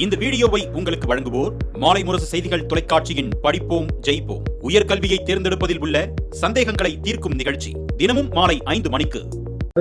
இந்த வீடியோவை உங்களுக்கு வழங்குவோர் மாலை முரசு செய்திகள் தொலைக்காட்சியின் படிப்போம் ஜெயிப்போம். உயர்கல்வியை தேர்ந்தெடுப்பதில் உள்ள சந்தேகங்களை தீர்க்கும் நிகழ்ச்சி தினமும் மாலை ஐந்து மணிக்கு.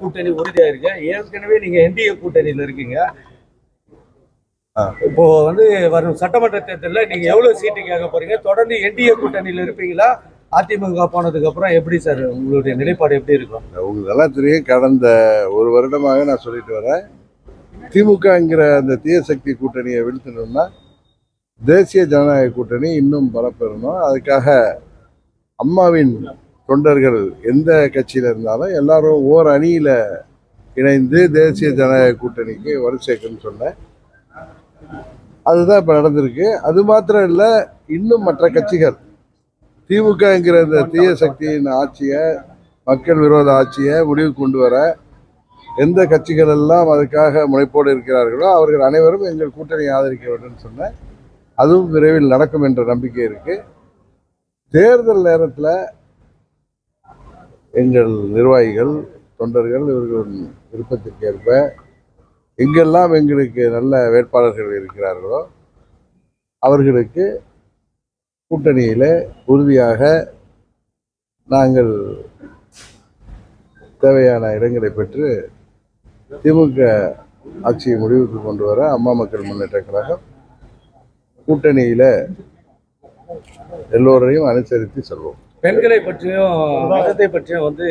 கூட்டணி உறுதியா இருக்கு. ஏற்கனவே நீங்க என்டிஏ கூட்டணியில இருக்கீங்க. இப்போ வந்து வரும் சட்டமன்ற தேர்தலில் நீங்க எவ்வளவு சீட்டு கேட்க போறீங்க? தொடர்ந்து என்டிஏ கூட்டணியில இருப்பீங்களா? அதிமுக போனதுக்கு அப்புறம் எப்படி சார் உங்களுடைய நிலைப்பாடு எப்படி இருக்கும்? உங்களுக்கு நல்லா தெரியும் கடந்த ஒரு வருடமாக நான் சொல்லிட்டு வரேன். திமுகங்கிற அந்த தீய சக்தி கூட்டணியை வீழ்த்தணும்னா தேசிய ஜனநாயக கூட்டணி இன்னும் பலப்பெறணும். அதுக்காக அம்மாவின் தொண்டர்கள் எந்த கட்சியில் இருந்தாலும் எல்லாரும் ஓர் அணியில் இணைந்து தேசிய ஜனநாயக கூட்டணிக்கு வலு சேர்க்கணும்னு சொன்னேன். அதுதான் இப்போ நடந்திருக்கு. அது மாத்திரம் இல்லை இன்னும் மற்ற கட்சிகள். திமுகங்கிற இந்த தீய சக்தியின் ஆட்சியை மக்கள் விரோத ஆட்சியை முடிவுக்கு கொண்டு வர எந்த கட்சிகள் எல்லாம் அதுக்காக முனைப்போடு இருக்கிறார்களோ அவர்கள் அனைவரும் எங்கள் கூட்டணி ஆதரிக்க வேண்டும் சொன்னேன். அதுவும் விரைவில் நடக்கும் என்ற நம்பிக்கை இருக்கு. தேர்தல் நேரத்தில் எங்கள் நிர்வாகிகள் தொண்டர்கள் இவர்களின் விருப்பத்திற்கேற்ப எங்கெல்லாம் எங்களுக்கு நல்ல வேட்பாளர்கள் இருக்கிறார்களோ அவர்களுக்கு கூட்டணியில் உறுதியாக நாங்கள் தேவையான இடங்களை பெற்று திமுக ஆட்சியை முடிவுக்கு கொண்டு வர அம்மா மக்கள் முன்னேற்ற கழகம் கூட்டணியில் எல்லோரையும் அனுசரித்து செல்வோம். பெண்களை பற்றியும் மதத்தை பற்றியும் வந்து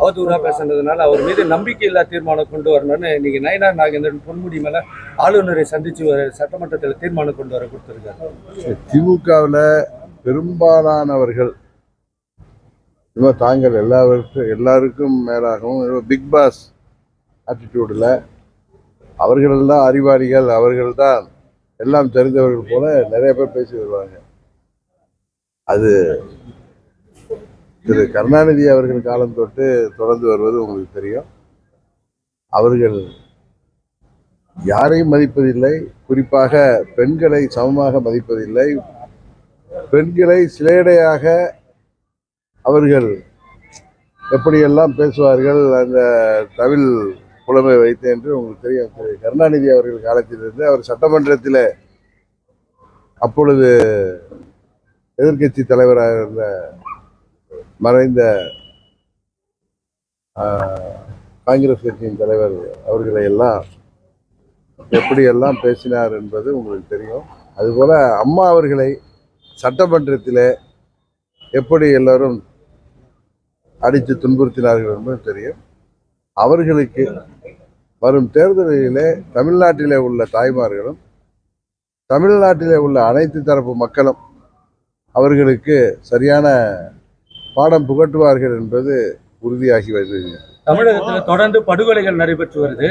அவதூறா பேசுனதுனால அவர் மீது நம்பிக்கையில்லா தீர்மானம் கொண்டு வரணும்னு இன்னைக்கு நயனார் நாகேந்திரன் பொன்முடி மேல ஆளுநரை சந்திச்சு வர சட்டமன்றத்தில் தீர்மானம் கொண்டு வர கொடுத்திருக்காரு. திமுகவில் பெரும்பாலானவர்கள் இவ தாங்கள் எல்லாருக்கும் எல்லாருக்கும் மேலாகவும் பிக் பாஸ் ஆட்டிடியூடில் அவர்களெல்லாம் அறிவாளிகள் அவர்கள் தான் எல்லாம் தெரிந்தவர்கள் போல நிறைய பேர் பேசி வருவாங்க. அது திரு கருணாநிதி அவர்கள் காலம் தொட்டு தொடர்ந்து வருவது உங்களுக்கு தெரியும். அவர்கள் யாரையும் மதிப்பதில்லை குறிப்பாக பெண்களை சமமாக மதிப்பதில்லை. பெண்களை சிலேடையாக அவர்கள் எப்படியெல்லாம் பேசுவார்கள் அந்த தமிழ் புலமை வைத்தேன் என்று உங்களுக்கு தெரியும். திரு கருணாநிதி அவர்கள் காலத்திலிருந்து அவர் சட்டமன்றத்தில் அப்பொழுது எதிர்க்கட்சி தலைவராக இருந்த மறைந்த காங்கிரஸ் கட்சியின் தலைவர் அவர்களை எல்லாம் எப்படியெல்லாம் பேசினார் என்பது உங்களுக்கு தெரியும். அதுபோல் அம்மா அவர்களை சட்டமன்றத்தில் எப்படி எல்லாரும் அடித்து துன்புறுத்தினார்கள் என்பது தெரியும். அவர்களுக்கு வரும் தேர்தலிலே தமிழ்நாட்டிலே உள்ள தாய்மார்களும் தமிழ்நாட்டிலே உள்ள அனைத்து தரப்பு மக்களும் அவர்களுக்கு சரியான பாடம் புகட்டுவார்கள் என்பது உறுதியாகி வருகிறது. தமிழகத்தில் தொடர்ந்து படுகொலைகள் நடைபெற்று வருது.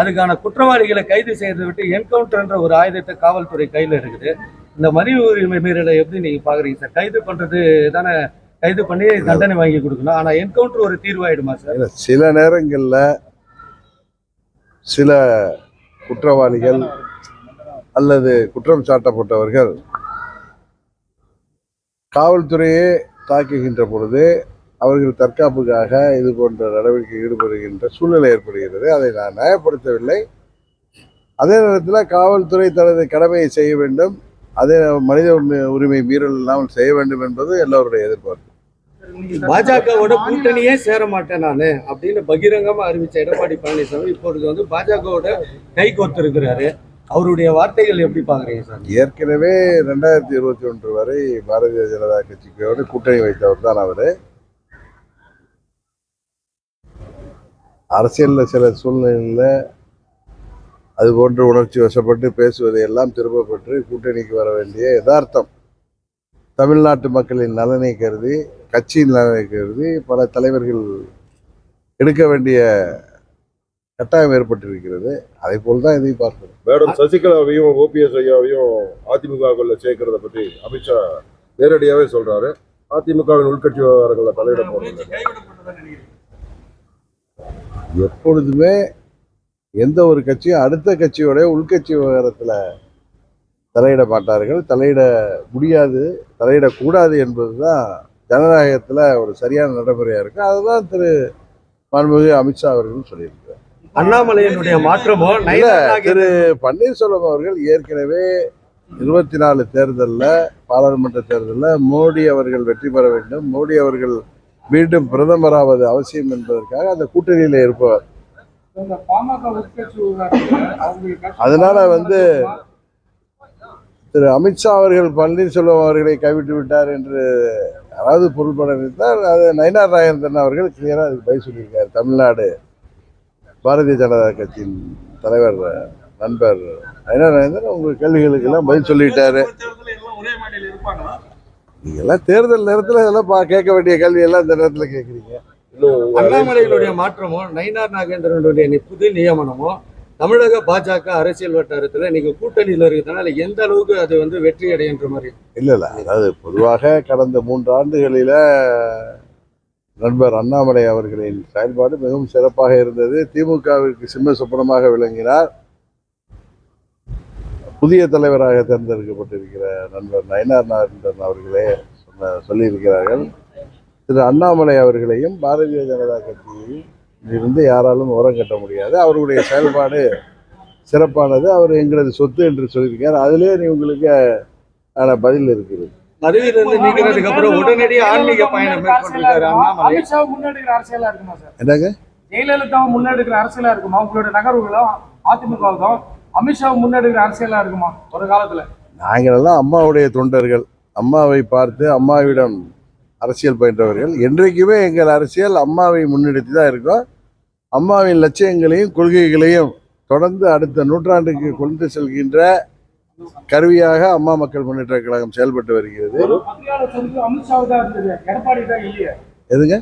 அதுக்கான குற்றவாளிகளை கைது செய்யறதை விட்டு என்கவுண்டர் என்ற ஒரு ஆயுதத்தை காவல்துறை கையில் இருக்குது. இந்த மனித உரிமை மீறலை எப்படி நீங்க பாக்குறீங்க? சார் கைது பண்றது தானே கைது பண்ணி தண்டனை வாங்கி கொடுக்கணும். ஆனால் என்கவுண்டர் ஒரு தீர்வாயிடுமா சார்? இல்லை சில நேரங்களில் சில குற்றவாளிகள் அல்லது குற்றம் சாட்டப்பட்டவர்கள் காவல்துறையே தாக்குகின்ற பொழுது அவர்கள் தற்காப்புக்காக இது போன்ற நடவடிக்கை ஈடுபடுகின்ற சூழ்நிலை ஏற்படுகிறது. அதை நான் நியாயப்படுத்தவில்லை. அதே நேரத்தில் காவல்துறை தனது கடமையை செய்ய வேண்டும். அதே மனித உரிமை- உரிமை மீறல் இல்லாமல் செய்ய வேண்டும் என்பது எல்லோருடைய எதிர்பார்ப்பு. பாஜகவோட கூட்டணியே சேர மாட்டேன் நான் அப்படின்னு பகிரங்கமா அறிவிச்ச எடப்பாடி பழனிசாமி இப்பொழுது வந்து பாஜகவோட கை கோத்திருக்கிறாரு. அவருடைய வார்த்தைகள் எப்படி பாக்குறீங்க சார்? ஏற்கனவே ரெண்டாயிரத்தி இருபத்தி ஒன்று வரை பாரதிய ஜனதா கட்சிக்கோடு கூட்டணி வைத்தவர் தான் அவர். அரசியலில் சில சூழ்நிலையில் அது போன்று உணர்ச்சி வசப்பட்டு பேசுவதை எல்லாம் திரும்பப்பட்டு கூட்டணிக்கு வர வேண்டிய யதார்த்தம். தமிழ்நாட்டு மக்களின் நலனை கருதி கட்சியின் நலனை கருதி பல தலைவர்கள் எடுக்க வேண்டிய கட்டாயம் ஏற்பட்டிருக்கிறது. அதை போல் தான் இதையும் பார்க்கிறோம். மேடம் சசிகலாவையும் ஓபிஎஸ் ஐயாவையும் அதிமுகக்குள்ள சேர்க்கறத பத்தி அமித்ஷா நேரடியாவே சொல்றாரு. அதிமுகவின் உள்கட்சி விவகாரங்களை தலையிட போறது எப்பொழுதுமே எந்த ஒரு கட்சியும் அடுத்த கட்சியோட உள்கட்சி விவகாரத்தில் தலையிட மாட்டார்கள் தலையிட முடியாது தலையிடக்கூடாது என்பது தான் ஜனநாயகத்தில் ஒரு சரியான நடைமுறையாக இருக்குது அதுதான் திரு மாண்புமிகு அமித்ஷா அவர்கள் சொல்லியிருக்கிறார். அண்ணாமலையினுடைய மாற்றமோ நாகேந்திரன் திரு பன்னீர்செல்வம் அவர்கள் ஏற்கனவே இருபத்தி நாலு தேர்தலில் பாராளுமன்ற தேர்தலில் மோடி அவர்கள் வெற்றி பெற வேண்டும். மோடி அவர்கள் மீண்டும் பிரதமராவது அவசியம் என்பதற்காக அந்த கூட்டணியில் இருப்பவர். அதனால வந்து திரு அமித்ஷா அவர்கள் பன்னீர்செல்வம் அவர்களை கைவிட்டு விட்டார் என்று யாராவது பொருள்பட நினைத்தால் அது நயினார் நாகேந்திரன் அவர்கள் கிளியராக அதுக்கு பதில் சொல்லியிருக்கார். தமிழ்நாடு பாரதிய ஜனதா கட்சியின் தலைவர் நண்பர் நயினார் நாகேந்திரன் உங்கள் கேள்விகளுக்கெல்லாம் பதில் சொல்லிட்டாரு. ஒரே தேர்தல் நேரத்தில் இதெல்லாம் பா கேட்க வேண்டிய கேள்வி எல்லாம் இந்த நேரத்தில் கேட்குறீங்க. இன்னும் அண்ணாமலையினுடைய மாற்றமோ நயினார் நாகேந்திரனுடைய புது நியமனமோ தமிழக பாஜக அரசியல் வட்டாரத்தில் நீங்க கூட்டணியில் இருக்கிறதுனால எந்த அளவுக்கு அது வந்து வெற்றி அடையன்ற மாதிரி? இல்லை இல்லை. அதாவது பொதுவாக கடந்த மூன்று ஆண்டுகளில் நண்பர் அண்ணாமலை அவர்களின் செயல்பாடு மிகவும் சிறப்பாக இருந்தது. திமுகவிற்கு சிம்ம சொப்பனமாக விளங்கினார். புதிய தலைவராக தேர்ந்தெடுக்கப்பட்டிருக்கிற நண்பர் நயனார் நாகேந்திரன் அவர்களே சொன்ன சொல்லியிருக்கிறார்கள். திரு அண்ணாமலை அவர்களையும் பாரதிய ஜனதா கட்சியையும் இருந்து யாராலும் உரம் கட்ட முடியாது. அவருடைய செயல்பாடு சிறப்பானது. அவர் எங்களது சொத்து என்று சொல்லியிருக்கார். அதிலே நீ உங்களுக்கு ஆன பதில் இருக்குது என்னங்க? ஜெயலலிதாவை முன்னெடுக்கிற அரசியலா இருக்குமா? உங்களோட நகர்வுகளும் அதிமுகவுக்கும் அமித்ஷாவை முன்னெடுக்கிற அரசியலா இருக்குமா? ஒரு காலத்துல. நாங்களெல்லாம் அம்மாவுடைய தொண்டர்கள். அம்மாவை பார்த்து அம்மாவிடம் அரசியல் பயின்றவர்கள். என்றைக்குமே எங்கள் அரசியல் அம்மாவை முன்னெடுத்து தான் இருக்கோம். அம்மாவின் லட்சியங்களையும் கொள்கைகளையும் தொடர்ந்து அடுத்த நூற்றாண்டுக்கு கொண்டு செல்கின்ற கருவியாக அம்மா மக்கள் முன்னேற்ற கழகம் செயல்பட்டு வருகிறது. எதுங்க?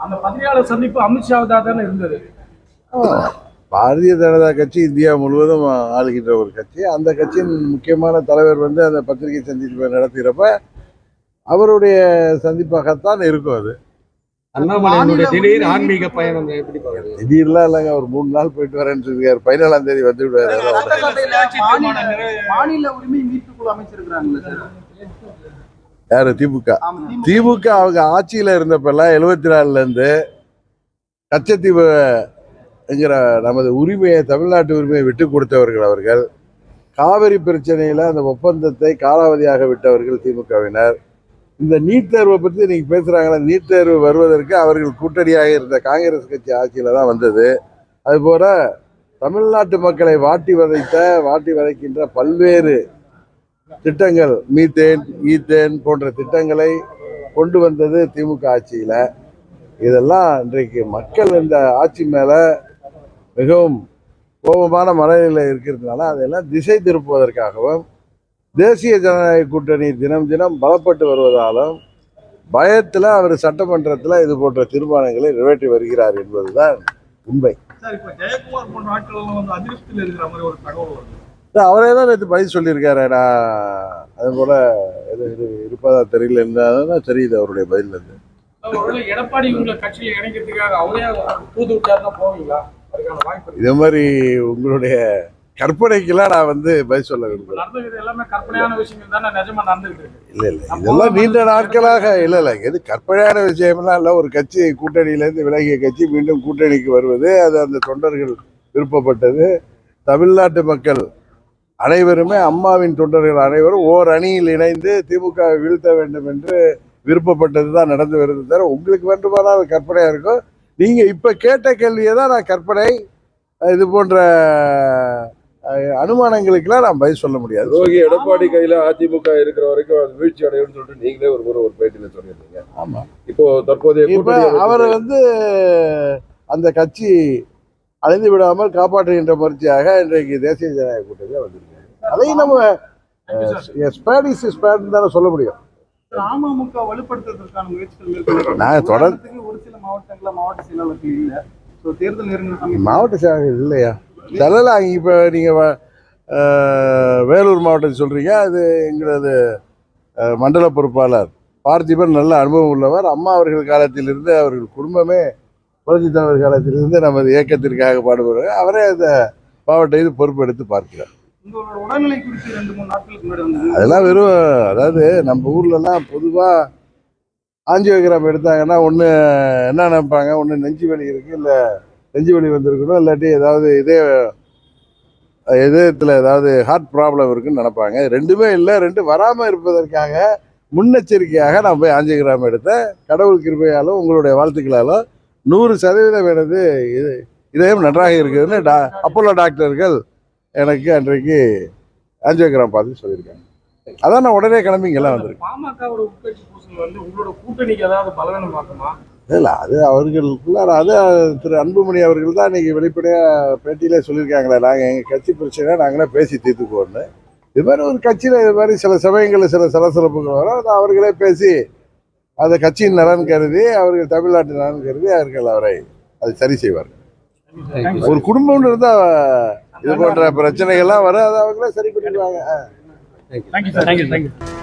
அந்த பத்திரிகையாளர் சந்திப்பு தானே இருந்தது. பாரதிய ஜனதா கட்சி இந்தியா முழுவதும் ஆளுகின்ற ஒரு கட்சி. அந்த கட்சியின் முக்கியமான தலைவர் வந்து அந்த பத்திரிகை சந்திப்பு நடத்துகிறப்ப அவருடைய சந்திப்பாகத்தான் இருக்கும் அது. அண்ணாமலையினுடைய திடீர் ஆன்மீக பயணம் எப்படி பாக்குறது திடீர்லாம் இல்லைங்க ஒரு மூணு நாள் போயிட்டு வரேன்னு சொல்லியிருக்காரு. பதினாலாம் தேதி வந்து மாநில உரிமை அமைச்சிருக்கிறாங்களே யாரு? திமுக. திமுக. அவங்க ஆட்சியில இருந்தப்பெல்லாம் எழுபத்தி நாலுல இருந்து கச்சத்தீவு என்கிற நமது உரிமையை தமிழ்நாட்டு உரிமையை விட்டு கொடுத்தவர்கள் அவர்கள். காவிரி பிரச்சனையில அந்த ஒப்பந்தத்தை காலாவதியாக விட்டவர்கள் திமுகவினர். இந்த நீட் தேர்வை பற்றி நீங்க பேசுறாங்களா நீட் தேர்வு வருவதற்கு அவர்கள் கூட்டணியாக இருந்த காங்கிரஸ் கட்சி ஆட்சியில தான் வந்தது. அதுபோல தமிழ்நாட்டு மக்களை வாட்டி வதைத்த வாட்டி வதைக்கின்ற பல்வேறு திட்டங்கள் மீத்தேன் ஈத்தேன் போன்ற திட்டங்களை கொண்டு வந்தது திமுக ஆட்சியில். இதெல்லாம் இன்றைக்கு மக்கள் இந்த ஆட்சி மேலே மிகவும் கோபமான மனநிலை இருக்கிறதுனால அதையெல்லாம் திசை திருப்புவதற்காகவும் தேசிய ஜனநாயக கூட்டணி தினம் தினம் பலப்பட்டு வருவதாலும் பயத்தில் அவர் சட்டமன்றத்தில் இது போன்ற தீர்மானங்களை நிறைவேற்றி வருகிறார் என்பதுதான் உண்மை. அவரே தான் நேற்று பதில் சொல்லியிருக்காரு. நான் அது போல இது இது இருப்பதா தெரியல இருந்தாதான் தெரியுது அவருடைய பதில் இருந்து எடப்பாடி உங்களை கட்சியில இணைக்கிறதுக்காக அவரே தூது விட்டாருன்னா போவீங்களா? இதே மாதிரி உங்களுடைய கற்பனைக்கெல்லாம் நான் வந்து பதில் சொல்ல விரும்புகிறேன் இல்லை இல்லை இதெல்லாம் நீண்ட நாட்களாக இல்லை இல்லை எது கற்பனையான விஷயம்லாம் இல்லை. ஒரு கட்சி கூட்டணியிலேருந்து விலகிய கட்சி மீண்டும் கூட்டணிக்கு வருவது அது அந்த தொண்டர்கள் விருப்பப்பட்டது. தமிழ்நாட்டு மக்கள் அனைவருமே அம்மாவின் தொண்டர்கள் அனைவரும் ஓர் அணியில் இணைந்து திமுக வீழ்த்த வேண்டும் என்று விருப்பப்பட்டது தான் நடந்து வருது தவிர உங்களுக்கு வேண்டுமானால் அது கற்பனையாக இருக்கும்? நீங்கள் இப்போ கேட்ட கேள்வியை தான் நான் கற்பனை இது போன்ற அனுமானங்களுக்கெல்லாம் நான் பதில் சொல்ல முடியாது. ரோகி எடப்பாடி கையில அதிமுக இருக்கிற வரைக்கும் அது வீழ்ச்சி அடையும்னு சொல்லிட்டு நீங்களே ஒரு முறை ஒரு பேட்டியில சொல்லியிருந்தீங்க. ஆமாம் இப்போ தற்போதைய இப்ப அவர் வந்து அந்த கட்சி அழிந்து விடாமல் காப்பாற்றுகின்ற முயற்சியாக இன்றைக்கு தேசிய ஜனநாயக கூட்டணியில் வந்திருக்காரு. அதையும் நம்ம ஸ்பேடிஸ் ஸ்பேட் தானே சொல்ல முடியும். அமமுக வலுப்படுத்துவதற்கான முயற்சிகள் மேற்கொள்ள நான் தொடர் ஒரு சில மாவட்டங்கள்ல மாவட்ட செயலாளர்கள் இல்ல. ஸோ தேர்தல் நெருங்கின சமயம் மாவட்ட செயலாளர் இல்லையா? சொல்லலாம் இப்போ நீங்கள் வேலூர் மாவட்டத்தை சொல்கிறீங்க அது எங்களது மண்டல பொறுப்பாளர். பார்த்திபன் நல்ல அனுபவம் உள்ளவர். அம்மா அவர்கள் காலத்திலிருந்து அவர்கள் குடும்பமே புரட்சித் தலைவர் காலத்திலிருந்து நமது இயக்கத்திற்காக பாடுபடுவார் அவரே அந்த மாவட்ட இது பொறுப்பெடுத்து பார்க்கிறார். அதெல்லாம் வெறும் அதாவது நம்ம ஊர்லலாம் பொதுவாக ஆஞ்சியோகிராம் எடுத்தாங்கன்னா ஒன்று என்ன நினைப்பாங்க? ஒன்று நெஞ்சு வலி இருக்குது இல்லை நெஞ்சு வலி வந்திருக்கணும் இல்லாட்டி ஏதாவது இதே இதயத்தில் ஏதாவது ஹார்ட் ப்ராப்ளம் இருக்குன்னு நினைப்பாங்க. ரெண்டுமே இல்லை ரெண்டு வராமல் இருப்பதற்காக முன்னெச்சரிக்கையாக நான் போய் ஆஞ்சிகிராம் எடுத்தேன் கடவுள் கிருபையாலும் உங்களுடைய வாழ்த்துக்களாலும் நூறு சதவீதம் எனது இது இதயம் நன்றாக இருக்குதுன்னு டா அப்போலோ டாக்டர்கள் எனக்கு அன்றைக்கு ஆஞ்சியோகிராம் பார்த்து சொல்லியிருக்காங்க. அதான் நான் உடனே கிளம்பிங்கெல்லாம் வந்திருக்கேன். பாமக உங்களோட கூட்டணிக்கு ஏதாவது பலவீனம் பார்க்குமா? இல்லை அது அவர்களுக்குள்ளார அது திரு அன்புமணி அவர்கள் தான் இன்னைக்கு வெளிப்படையாக பேட்டியிலே சொல்லியிருக்காங்களே நாங்கள் எங்கள் கட்சி பிரச்சனை நாங்களே பேசி தீர்த்துக்குவோன்னு இது மாதிரி ஒரு கட்சியில் இது மாதிரி சில சமயங்களில் சில சலசலப்புகள் வரும் அதை அவர்களே பேசி அந்த கட்சியின் நலன் கருதி அவர்கள் தமிழ்நாட்டின் நலன் கருதி அவர்கள் அவரை அதை சரி செய்வார்கள். ஒரு குடும்பம்னு இருந்தால் இது போன்ற பிரச்சனைகள்லாம் வரும் அதை அவங்களே சரி பண்ணிடுவாங்க. Thank you sir thank you thank you